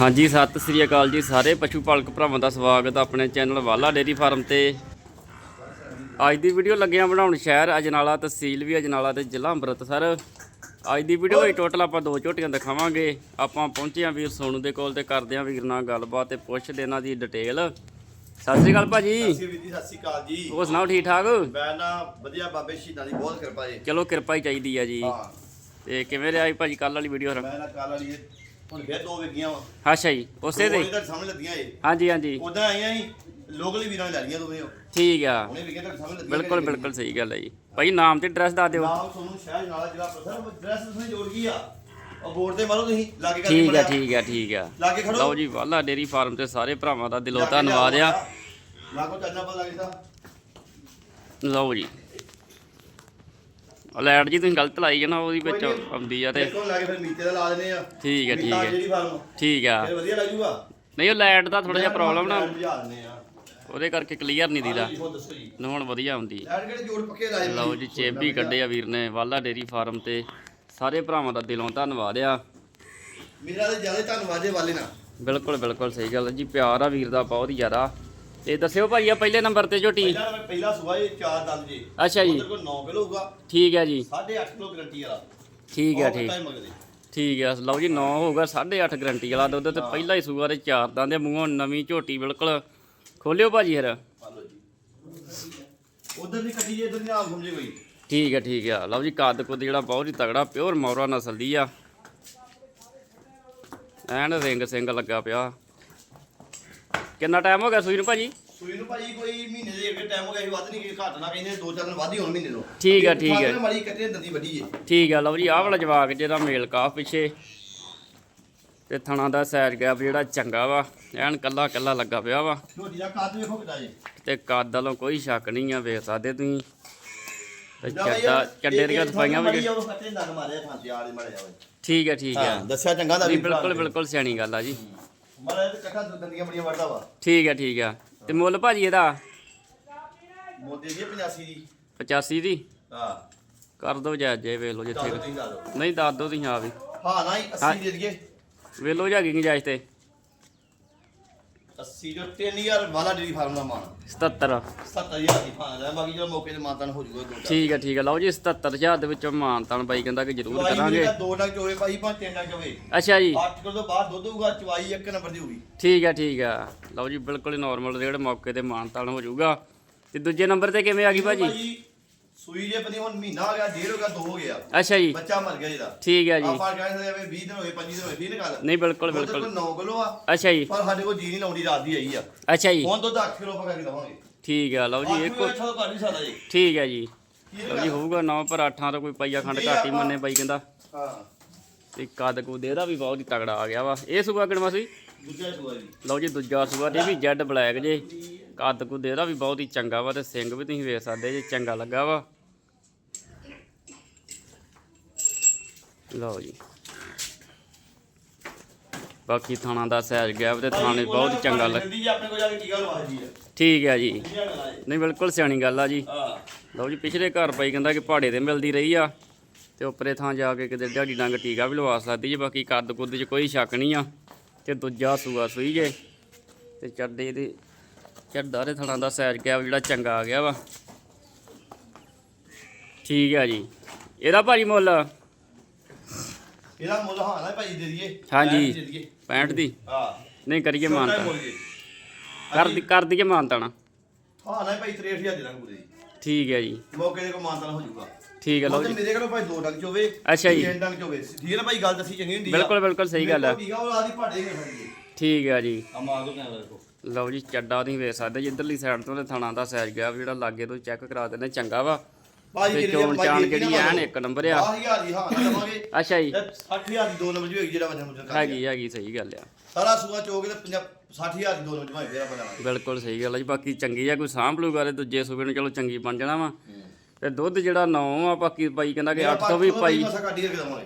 ਹਾਂਜੀ ਸਤਿ ਸ੍ਰੀ ਅਕਾਲ ਜੀ ਸਾਰੇ। ਪਸ਼ੂ ਪਾਲਕ ਭਰਾਵਾਂ ਦਾ ਸਵਾਗਤ ਹੈ ਆਪਣੇ ਚੈਨਲ ਵਾਲਾ ਡੇਰੀ ਫਾਰਮ ਤੇ। ਅੱਜ ਦੀ ਵੀਡੀਓ ਲੱਗਿਆ ਬਣਾਉਣ ਸ਼ਹਿਰ ਅਜਨਾਲਾ ਤਹਿਸੀਲ ਵੀ ਅਜਨਾਲਾ ਤੇ ਜ਼ਿਲ੍ਹਾ ਅੰਮ੍ਰਿਤਸਰ। ਅੱਜ ਦੀ ਵੀਡੀਓ ਵਿੱਚ ਟੋਟਲ ਆਪਾਂ ਦੋ ਝੋਟੀਆਂ ਦਿਖਾਵਾਂਗੇ। ਆਪਾਂ ਪਹੁੰਚੇ ਹਾਂ ਵੀਰ ਸੋਨੂ ਦੇ ਕੋਲ ਤੇ ਕਰਦੇ ਹਾਂ ਵੀਰ ਨਾਲ ਗੱਲਬਾਤ ਤੇ ਪੁੱਛਦੇ ਇਹਨਾਂ ਦੀ ਡਿਟੇਲ ਸਤਿ ਸ੍ਰੀ ਅਕਾਲ ਭਾਜੀ। ਜੀ ਸਤਿ ਸ਼੍ਰੀ ਅਕਾਲ ਜੀ। ਹੋਰ ਸੁਣਾਓ ਠੀਕ ਠਾਕ? ਮੈਂ ਨਾ ਵਧੀਆ ਬਾਬੇ ਸ਼ਹੀਦਾਂ ਦੀ ਬਹੁਤ ਕਿਰਪਾ ਹੈ ਚਲੋ ਕਿਰਪਾ ਹੀ ਚਾਹੀਦੀ ਆ ਜੀ। ਤੇ ਕਿਵੇਂ ਰਿਹਾ ਜੀ ਭਾਜੀ ਕੱਲ ਵਾਲੀ ਵੀਡੀਓ ਮੈਂ ਨਾ ਕੱਲ ਵਾਲੀ ਇਹ ਹੁਣ ਫੇਰ ਦੋ ਵੇਗੀਆਂ ਵਾ। ਅੱਛਾ ਜੀ ਉਸੇ ਦੇ ਤੁਹਾਡੇ ਸਾਹਮਣੇ ਲੱਗੀਆਂ ਏ ਹਾਂਜੀ ਹਾਂਜੀ। ਉਦਾਂ ਆਈਆਂ ਸੀ ਲੋਕਲੀ ਵੀਰਾਂ ਨੇ ਲੈ ਲਈਆਂ ਦੋਵੇਂ ਉਹ। ਠੀਕ ਆ। ਹੁਣੇ ਵੇਗੀਆਂ ਤੁਹਾਡੇ ਸਾਹਮਣੇ ਲੱਗੀਆਂ ਬਿਲਕੁਲ ਬਿਲਕੁਲ ਸਹੀ ਗੱਲ ਹੈ ਜੀ। ਭਾਈ ਨਾਮ ਤੇ ਐਡਰੈਸ ਦੱਸ ਦਿਓ। ਨਾਮ ਤੁਹਾਨੂੰ ਸ਼ਹਿਰ ਨਾਲਾ ਜਿਹੜਾ ਪ੍ਰਸਰ ਡਰੈਸ ਤੁਸੀਂ ਜੋੜ ਗਈ ਆ। ਉਹ ਬੋਰਡ ਤੇ ਮਾਰੋ ਤੁਸੀਂ ਲਾਗੇ ਕਰਕੇ ਠੀਕ ਆ। ਠੀਕ ਆ ਠੀਕ ਆ। ਲਾਗੇ ਖੜੋ ਲਓ ਜੀ ਵਾਲਾ ਡੇਰੀ ਫਾਰਮ ਤੇ ਸਾਰੇ ਭਰਾਵਾਂ ਦਾ ਦਿਲੋਂ ਲਾਗੇ ਧੰਨਵਾਦ ਆ। ਲਾਗੋ ਚੱਲਣਾ ਪਾ ਲੱਗਦਾ ਲਓ ਜੀ। ਅਲਰਟ ਜੀ ਤੁਸੀਂ ਗਲਤ ਲਾਈ ਜਨਾ ਉਹਦੀ ਵਿੱਚ ਕੋਈ ਨੀ। ਆਉਂਦੀ ਆ ਤੇ ਦੇਖੋ ਲਾਗੇ ਫਿਰ ਮੀਤੇ ਦਾ ਲਾ ਦਿੰਦੇ ਆ। ਠੀਕ ਹੈ, ਠੀਕ ਮੀਤਾ ਹੈ। ਜਿਹੜੀ ਫਾਰਮ ਠੀਕ ਆ। ਫਿਰ ਵਧੀਆ ਲੱਗੂਗਾ। ਨਹੀਂ ਉਹ ਲਾਈਟ ਦਾ ਥੋੜਾ ਜਿਹਾ ਪ੍ਰੋਬਲਮ ਨਾ ਬੁਝਾ ਦਿੰਦੇ ਆ। ਉਹਦੇ ਕਰਕੇ ਕਲੀਅਰ ਨਹੀਂ ਦੀਦਾ। ਹਾਂਜੀ, ਹੋਰ ਦੱਸੋ ਜੀ। ਹੁਣ ਵਧੀਆ ਆਉਂਦੀ। ਲੈਟ ਕਿਹੜੇ ਜੋੜ ਪੱਕੇ ਲਾਏ ਲਓ ਜੀ ਚੇਬੀ ਕੱਢੇ ਆ ਵੀਰ ਨੇ ਵਾਲਾ ਡੇਰੀ ਫਾਰਮ ਤੇ। ਸਾਰੇ ਭਰਾਵਾਂ ਦਾ ਦਿਲੋਂ ਧੰਨਵਾਦ ਆ। ਮੇਰਾ ਤੇ ਜ਼ਿਆਦਾ ਧੰਨਵਾਦ ਦੇ ਵਾਲੇ ਨਾ ਬਿਲਕੁਲ ਬਿਲਕੁਲ ਸਹੀ ਗੱਲ ਹੈ ਜੀ ਪਿਆਰ ਆ ਵੀਰ ਦਾ ਬਹੁਤ ਜ਼ਿਆਦਾ। ਤੇ ਦੱਸਿਓ ਭਾਈ ਆ ਪਹਿਲੇ ਨੰਬਰ ਤੇ ਝੋਟੀ ਪਹਿਲਾਂ ਪਹਿਲਾ ਇਹ ਚਾਰ ਦੰਦ ਜੀ। ਅੱਛਾ ਜੀ। ਉਹਦੇ ਕੋਲ 9 ਕਿਲੋ ਹੋਊਗਾ। ਠੀਕ ਹੈ ਜੀ। 8.5 ਕਿਲੋ ਗਰੰਟੀ ਵਾਲਾ। ਠੀਕ ਹੈ ਠੀਕ। ਠੀਕ ਹੈ ਲਓ ਜੀ 9 ਹੋਊਗਾ 8.5 ਗਰੰਟੀ ਵਾਲਾ ਦੁੱਧ ਤੇ ਪਹਿਲਾ ਹੀ ਸੂਆ ਦੇ ਚਾਰ ਦੰਦ ਦੇ ਮੂੰਹੋਂ ਨਵੀਂ ਝੋਟੀ ਬਿਲਕੁਲ। ਖੋਲਿਓ ਭਾਜੀ ਫਿਰ। ਪਾ ਲਓ ਜੀ। ਉਧਰ ਦੀ ਕੱਟੀ ਜੇ ਇਧਰ ਦੀ ਆਪ ਸਮਝੇ ਕੋਈ ਠੀਕ ਹੈ ਠੀਕ ਹੈ। ਲਓ ਜੀ ਕੱਦ ਕੁੱਦ ਜਿਹੜਾ ਬਹੁਤ ਹੀ ਤਗੜਾ ਪਿਓਰ ਮੌਰਾ ਨਸਲ ਦੀ ਆ। ਐਨ ਰਿੰਗ ਸਿੰਘ ਲੱਗਾ ਪਿਆ। ਕਿੰਨਾ ਟਾਈਮ ਹੋ ਗਿਆ ਸੂਈ ਨੂੰ ਭਾਜੀ? ਸੂਈ ਨੂੰ ਭਾਜੀ ਕੋਈ ਮਹੀਨੇ ਦੇ ਅੱਗੇ ਟਾਈਮ ਹੋ ਗਿਆ ਸੀ ਵੱਧ ਨਹੀਂ ਕਿ ਘੱਟ ਨਾ ਕਹਿੰਦੇ ਦੋ ਚਾਰ ਦਿਨ ਵੱਧ ਹੀ ਹੋਣ ਮਹੀਨੇ ਤੋਂ। ਠੀਕ ਆ, ਠੀਕ ਆ। ਮਾਰੀ ਕੱਟੇ ਦੰਦੀ ਵੱਡੀ ਜੇ। ਠੀਕ ਹੈ ਲਓ ਜੀ ਆਹ ਵਾਲਾ ਜਵਾਕ ਜਿਹਦਾ ਮੇਲ ਕਾਫ ਪਿੱਛੇ ਤੇ ਥਣਾ ਦਾ ਸਾਈਜ਼ ਗੈਪ ਜਿਹੜਾ ਚੰਗਾ ਵਾ ਐਨ ਕੱਲਾ ਕੱਲਾ ਲੱਗਾ ਪਿਆ ਵਾ। ਝੋਟੀ ਦਾ ਕੱਦ ਵੇਖੋ ਕਿਦਾਂ ਜੇ। ਤੇ ਕੱਦ ਵੱਲੋਂ ਕੋਈ ਸ਼ੱਕ ਨਹੀਂ ਆ ਵੇਖ ਸਕਦੇ ਤੁਸੀਂ। ਤੇ ਚੱਡਾ ਚੱਡੇ ਦੀਆਂ ਸਫਾਈਆਂ ਵੀ ਠੀਕ ਹੈ ਠੀਕ ਹੈ ਦੱਸਿਆ ਚੰਗਾ ਦਾ ਬਿਲਕੁਲ ਬਿਲਕੁਲ ਸਿਆਣੀ ਗੱਲ ਆ ਜੀ। ਮਾਰੇ ਤੇ ਕੱਟਾ ਦੰਦੀਆਂ ਬੜੀਆਂ ਵੱਡਾ ਵਾ। ਠੀਕ ਹੈ ਠੀਕ ਹੈ ਤੇ ਮੁੱਲ ਭਾਜੀ ਇਹਦਾ? ਮੋਦੀ ਦੀ 85 ਦੀ। 85 ਦੀ? ਹਾਂ। ਕਰ ਦੋ ਜਾਇਜ਼ ਜੇ ਵੇਖ ਲਓ ਜਿੱਥੇ ਤੁਸੀਂ ਦੱਸ ਦਿਓ। ਨਹੀਂ ਦੱਸ ਦੋ ਤੁਸੀਂ ਆ ਵੀ। ਹਾਂ ਨਾ ਹੀ। 80 ਦੇ ਦਈਏ। ਵੇਖ ਲਓ ਜਾਗੀ ਗੁੰਜਾਇਸ਼ ਤੇ? 80 ਜੋ 3000 ਵਾਲਾ ਡੇਰੀ ਫਾਰਮ ਦਾ ਮਾਨ। 77 70000 ਦੀ ਫਾਨ ਦਾ ਬਾਕੀ ਜਦੋਂ ਮੌਕੇ ਤੇ ਮਾਤਾਨ ਹੋ ਜੂਗਾ ਦੋ ਠੀਕ ਹੈ ਠੀਕ ਹੈ ਲਓ ਜੀ 77000 ਦੇ ਵਿੱਚੋਂ ਮਾਨਤਾਨ ਬਾਈ ਕਹਿੰਦਾ ਕਿ ਜ਼ਰੂਰ ਕਰਾਂਗੇ। ਦੋ ਡੰਗ ਚੋਵੇ ਭਾਈ ਭਾਂ ਤਿੰਨ ਡੰਗ ਚੋਵੇ ਅੱਛਾ ਜੀ। 8 ਕਿਲੋ ਤੋਂ ਬਾਹਰ ਦੁੱਧ ਹੋਊਗਾ ਚਵਾਈ ਇੱਕ ਨੰਬਰ ਦੀ ਹੋਊਗੀ। ਠੀਕ ਹੈ ਠੀਕ ਹੈ। ਲਓ ਜੀ ਬਿਲਕੁਲ ਹੀ ਨਾਰਮਲ ਰੇਟ ਮੌਕੇ ਤੇ ਮਾਨਤਾਨ ਹੋ ਜਾਊਗਾ ਤੇ ਦੂਜੇ ਨੰਬਰ ਤੇ ਕਿਵੇਂ ਆ ਗਈ ਭਾਜੀ? ਸੂਈ ਜੇ ਪਨੀ ਹੁਣ ਮਹੀਨਾ ਹੋ ਗਿਆ ਡੇਢ ਹੋ ਗਿਆ ਦੋ ਹੋ ਗਿਆ। ਅੱਛਾ ਜੀ। ਬੱਚਾ ਮਰ ਗਿਆ ਜਿਹਦਾ। ਠੀਕ ਹੈ ਜੀ। ਆਪਾਂ ਕਹਿੰਦੇ ਆ ਵੀ 20 ਦਿਨ ਹੋਏ 25 ਦਿਨ ਹੋਏ ਠੀਕ ਨਿਕਾਲ ਨਹੀਂ ਬਿਲਕੁਲ ਬਿਲਕੁਲ। ਬਿਲਕੁਲ 9 ਕਿਲੋ ਆ ਅੱਛਾ ਜੀ। ਪਰ ਸਾਡੇ ਕੋਲ ਜੀ ਨਹੀਂ ਲਾਉਂਦੀ ਰਾਤ ਦੀ ਆਈ ਆ। ਅੱਛਾ ਜੀ। ਹੁਣ ਦੁੱਧ 8 ਕਿਲੋ ਪਕਾ ਕੇ ਦਵਾਂਗੇ। ਠੀਕ ਹੈ ਲਓ ਜੀ ਇੱਕ ਇੱਕ ਛੋੜ ਕਰ ਨਹੀਂ ਸਕਦਾ ਜੀ। ਠੀਕ ਹੈ ਜੀ। ਲਓ ਜੀ ਹੋਊਗਾ 9 ਪਰ 8 ਦਾ ਕੋਈ ਪਈਆ ਖੰਡ ਘੱਟ ਮੰਨੇ ਬਾਈ ਕਹਿੰਦਾ। ਹਾਂ। ਤੇ ਕੱਦ ਕੁਦ ਇਹਦਾ ਵੀ ਬਹੁਤ ਹੀ ਤਗੜਾ ਆ ਗਿਆ ਵਾ। ਇਹ ਸੂਆ ਕਿਹੜਾ ਸੀ ਦੂਜਾ ਸੂਆ ਜੀ। ਲਓ ਜੀ ਦੂਜਾ ਤੇ ਇਹ ਵੀ ਜੈਡ ਬਲੈਕ ਜੇ। ਕੱਦ ਕੁਦ ਇਹਦਾ ਵੀ ਬਹੁਤ ਹੀ ਚੰਗਾ ਵਾ ਤੇ ਸਿੰਘ ਵੀ ਤੁਸੀਂ ਵੇਖ ਸਕਦੇ ਜੇ ਚੰਗਾ ਲੱਗਾ ਵਾ। ਲਓ ਜੀ। ਬਾਕੀ ਥਾਣਾ ਦਾ ਸਾਈਜ਼ ਗਿਆ ਤੇ ਥਾਣੇ ਬਹੁਤ ਹੀ ਚੰਗਾ ਲੱਗ ਜਲਦੀ ਜੀ ਆਪਣੇ ਕੋਲ ਜਾ ਕੇ ਟੀਕਾ ਲਵਾ ਜੀ ਠੀਕ ਹੈ ਜੀ। ਨਹੀਂ ਬਿਲਕੁਲ ਸਿਆਣੀ ਗੱਲ ਆ ਜੀ। ਲਓ ਜੀ ਪਿਛਲੇ ਘਰ ਪਾਈ ਕਹਿੰਦਾ ਕਿ ਪਹਾੜੇ ਤੇ ਮਿਲਦੀ ਰਹੀ ਆ। ਤੇ ਉੱਪਰੇ ਥਾਂ ਜਾ ਕੇ ਕਿਤੇ ਢਾਡੀ ਡੰਗ ਟੀਕਾ ਵੀ ਲਵਾ ਸਕਦੀ ਜੇ ਬਾਕੀ ਕੱਦ ਕੁੱਦ 'ਚ ਕੋਈ ਸ਼ੱਕ ਨਹੀਂ ਆ ਤੇ ਦੂਜਾ ਸੂਆ ਸੂਈ ਜੇ ਤੇ ਚੱਡੇ ਦੇ ਚੱਡਾ ਦੇ ਥਣਾ ਦਾ ਸਾਈਜ਼ ਗਿਆ ਜਿਹੜਾ ਚੰਗਾ ਆ ਗਿਆ ਵਾ। ਠੀਕ ਆ ਜੀ। ਇਹਦਾ ਭਾਰੀ ਮੁੱਲ? ਇਹਦਾ ਮੁੱਲ ਹਾਂ ਨਾ ਭਾਈ ਦੇ ਦਈਏ। ਹਾਂਜੀ। ਦੇ ਦਈਏ। 65 ਦੀ? ਹਾਂ। ਨਹੀਂ ਕਰੀਏ ਮਾਨਤਾ। ਕਰ ਕਰ ਦਈਏ ਮਾਨਤਾ ਨਾ। ਹਾਂ ਨਾ ਭਾਈ 63000 ਦੇ ਦਾਂਗੇ ਪੂਰੇ ਠੀਕ ਹੈ ਜੀ। ਮੌਕੇ ਦੇ ਕੋ ਮਾਨਤਾ ਹੋ ਜਾਊਗਾ। ਠੀਕ ਹੈ ਲਓ ਜੀ। ਮੇਰੇ ਕੋਲ ਭਾਈ ਦੋ ਡੰਗ ਚੋਵੇ ਅੱਛਾ ਜੀ। ਤਿੰਨ ਡੰਗ ਚੋਵੇ। ਠੀਕ ਹੈ ਨਾ ਭਾਈ ਗੱਲ ਦੱਸੀ ਚੰਗੀ ਹੁੰਦੀ ਆ। ਬਿਲਕੁਲ ਬਿਲਕੁਲ ਸਹੀ ਗੱਲ ਆ। ਠੀਕ ਆ ਉਹ ਆਦੀ ਭਾੜੇ ਨਹੀਂ ਖੜਦੀ ਠੀਕ ਹੈ ਜੀ। ਆ ਮਾਰ ਦੋ ਕੈਮਰਾ ਦੇਖੋ ਲਓ ਜੀ ਚੱਡਾ ਤੁਸੀਂ ਵੇਖ ਸਕਦੇ ਜੀ ਇਧਰਲੀ ਸਾਈਡ ਤੋਂ ਤੇ ਥਣਾ ਦਾ ਸਾਈਜ਼ ਗਿਆ ਜਿਹੜਾ ਲਾਗੇ ਤੋਂ ਚੈੱਕ ਕਰਾ ਦਿੰਦੇ ਚੰਗਾ ਵਾ। ਤੇ ਚੋਣ ਚਾਣ ਜਿਹੜੀ ਐਨ ਇੱਕ ਨੰਬਰ ਆ। 10000 ਦੀ ਹਾਂ ਨਾ ਦਵਾਂਗੇ ਅੱਛਾ ਜੀ। ਤੇ 60000 ਦੀ ਦੋ ਨੰਬਰ ਜੀ ਹੋਏਗੀ ਜਿਹੜਾ ਵਜਨ ਮੁਜਨ ਹੈਗੀ ਹੈਗੀ ਸਹੀ ਗੱਲ ਆ। ਸਾਰਾ ਸੂਆ ਚੋਗੇ ਤੇ 60000 ਦੀ ਦੋ ਨੰਬਰ ਜਮਾਈ ਫੇਰ ਆਪਾਂ ਲਵਾਂਗੇ ਬਿਲਕੁਲ ਸਹੀ ਗੱਲ ਆ ਜੀ ਬਾਕੀ ਚੰਗੀ ਆ ਕੋਈ ਸਾਂਭ ਲੂਗਾ ਤੇ ਦੂਜੇ ਸੂਬੇ ਨੂੰ ਚਲੋ ਚੰਗੀ ਬਣ ਜਾਣਾ ਵਾ। ਤੇ ਦੁੱਧ ਜਿਹੜਾ 9 ਆ ਬਾਕੀ ਬਾਈ ਕਹਿੰਦਾ ਕਿ 8 ਤੋਂ ਵੀ ਪਾਈ।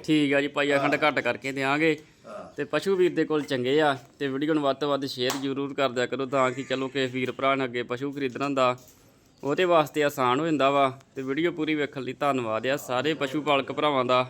ਠੀਕ ਆ ਜੀ ਪਾਈਆ ਖੰਡ ਘੱਟ ਕਰਕੇ ਦਿਆਂਗੇ। ਹਾਂ। ਤੇ ਪਸ਼ੂ ਵੀਰ ਦੇ ਕੋਲ ਚੰਗੇ ਆ ਤੇ ਵੀਡੀਓ ਨੂੰ ਵੱਧ ਤੋਂ ਵੱਧ ਸ਼ੇਅਰ ਜ਼ਰੂਰ ਕਰ ਦਿਆ ਕਰੋ ਤਾਂ ਕਿ ਚਲੋ ਕਿ ਵੀਰ ਭਰਾ ਨੇ ਅੱਗੇ ਪਸ਼ੂ ਖਰੀਦਣ ਦਾ। ਉਹਦੇ ਵਾਸਤੇ ਆਸਾਨ ਹੋ ਜਾਂਦਾ ਵਾ। ਤੇ ਵੀਡੀਓ ਪੂਰੀ ਵੇਖਣ ਲਈ ਧੰਨਵਾਦ ਆ ਸਾਰੇ ਪਸ਼ੂ ਪਾਲਕ ਭਰਾਵਾਂ ਦਾ।